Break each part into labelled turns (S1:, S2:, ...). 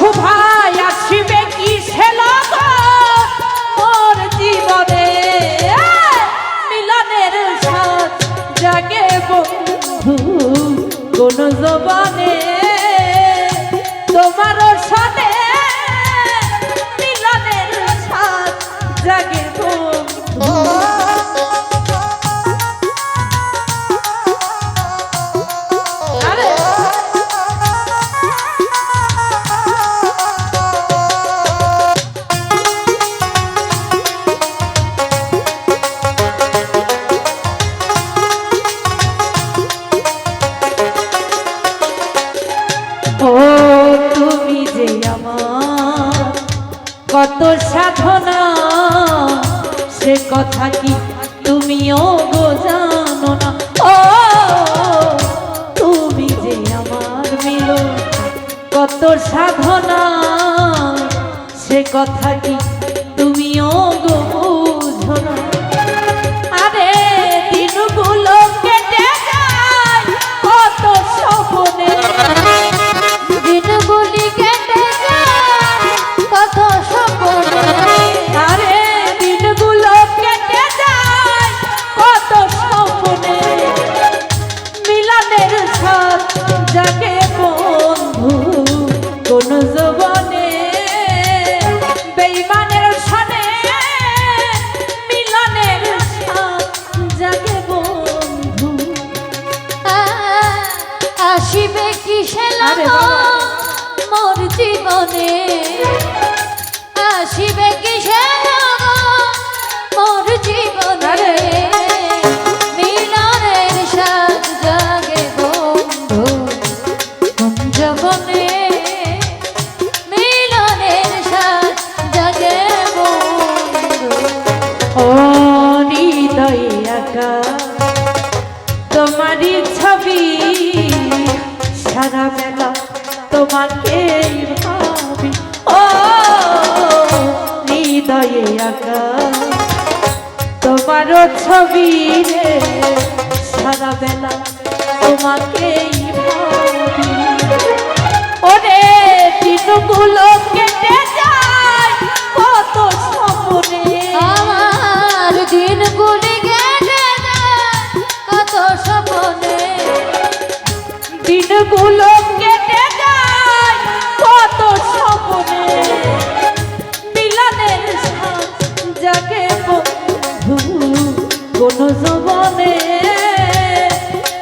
S1: মিঠু ভাই, আসিবে কি সেলগ মোর জীবনে মিলনের সাথ বন্ধু তোমার সনে মিলনের সাথ জাগে বন্ধু। তুমি যে আমার, কত সাধনা, সে কথা কি তুমিও গো জানো না? ও, তুমি যে আমার মিল কত সাধনা, সে কথা কি তুমিও গো ছবি রে সারা বেলা তোমাকেই ভাবি। ওরে দিনগুলো কেটে যায় কত স্বপ্নে।
S2: আমার দিনগুলি কেটে যায় কত স্বপ্নে।
S1: দিনগুলো কোন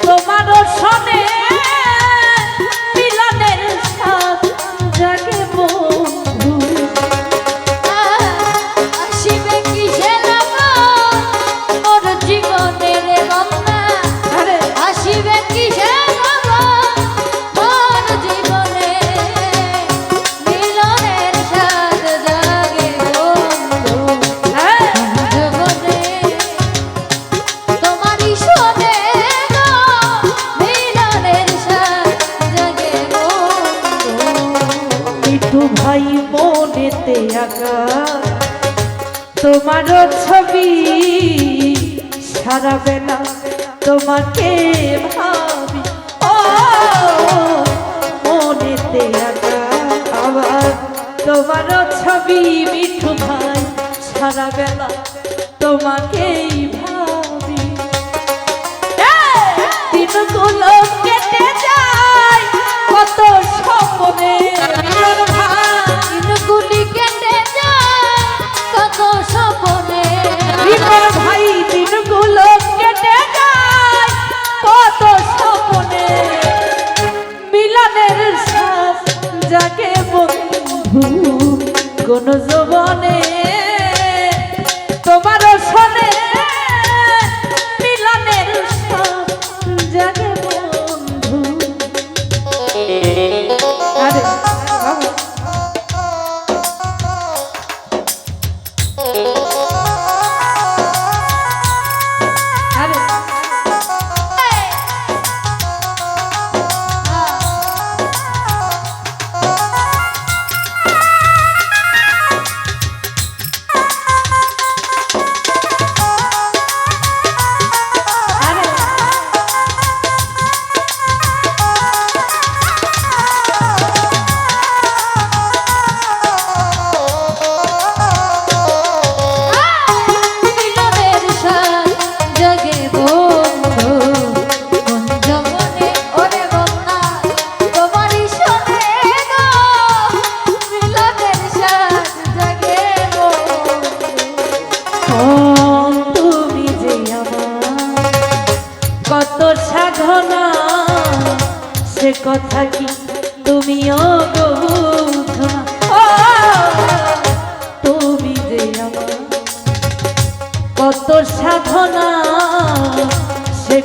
S1: তোমার সনে তোমার ছবি সারা বেলা তোমাকে ভাবি। ও আঁকা আবার। তোমার ছবি মিঠু ভাই সারা বেলা শ্বাস যাকে বন্ধু কোন জবনে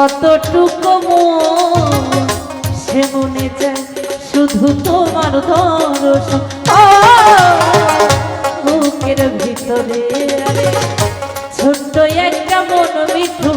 S1: কতটুকু মন সে মনে চায় শুধু তোমার দর্শন। বুকের ভিতরে ছোট্ট একটা মন মিঠু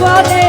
S1: বলে